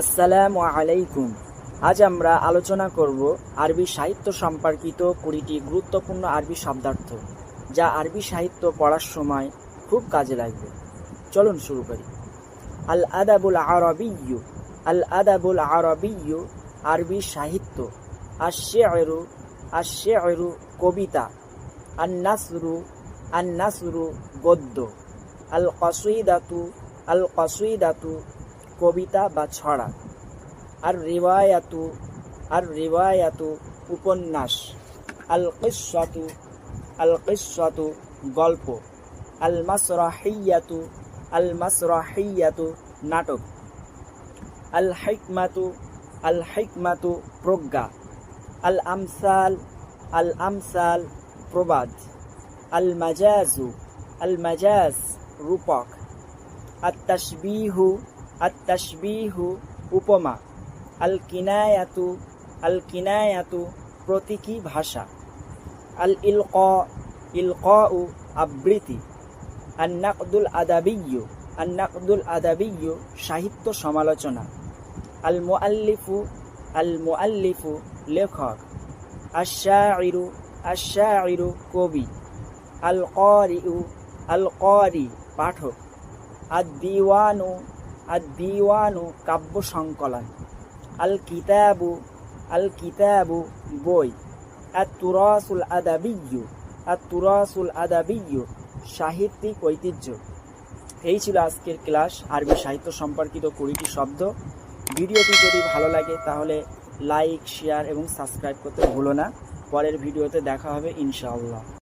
আসসালামু আলাইকুম। আজ আমরা আলোচনা করব আরবি সাহিত্য সম্পর্কিত কুড়িটি গুরুত্বপূর্ণ আরবি শব্দার্থ, যা আরবি সাহিত্য পড়ার সময় খুব কাজে লাগবে। চলুন শুরু করি। আল আদাবুল আরবিয়ু আল আদাবুল আরবিয়ু আরবি সাহিত্য। আশেরু আশেরু কবিতা। আন নাসরু আন নাসরু গদ্য। আল কসুইদাতু আল কসুইদাতু কবিতা বা ছড়া। আর রিওয়ায়াতু আর রিওয়ায়াতু উপন্যাস। আল কিসাতু আল কিসাতু গল্প। আল মাসরাহিয়াতু আল মাসরাহিয়াতু নাটক। আল হিকমাতু আল হিকমাতু প্রজ্ঞা। আল আমসাল আল আমসাল প্রবাদ। আল মাজাজু আল মাজাজ রূপক আত্তাসবিহু উপমা। আল কিনায়াতু আল কিনায়াতু প্রতীকী ভাষা। আল ইলক ইলকউ আবৃত্তি আন নাকদুল আদাবিয়্যু আন নাকদুল আদাবিয়্যু সাহিত্য সমালোচনা। আল মুআল্লিফু আল মুআল্লিফু লেখক। আশাইরু আশাইরু কবি। আল কারিউ আল কারি পাঠক। আর দিওয়ানু আর দিওয়ানু কাব্য সংকলন। আল কিতাবু আল কিতাবু বই। আর তুরাসুল আদাবিয়ু আর তুরাসুল আদাবিয়ু সাহিত্যিক ঐতিহ্য। এই ছিল আজকের ক্লাস আরবি সাহিত্য সম্পর্কিত কুড়িটি শব্দ। ভিডিওটি যদি ভালো লাগে তাহলে লাইক, শেয়ার এবং সাবস্ক্রাইব করতে ভুলো না। পরের ভিডিওতে দেখা হবে ইনশাআল্লাহ।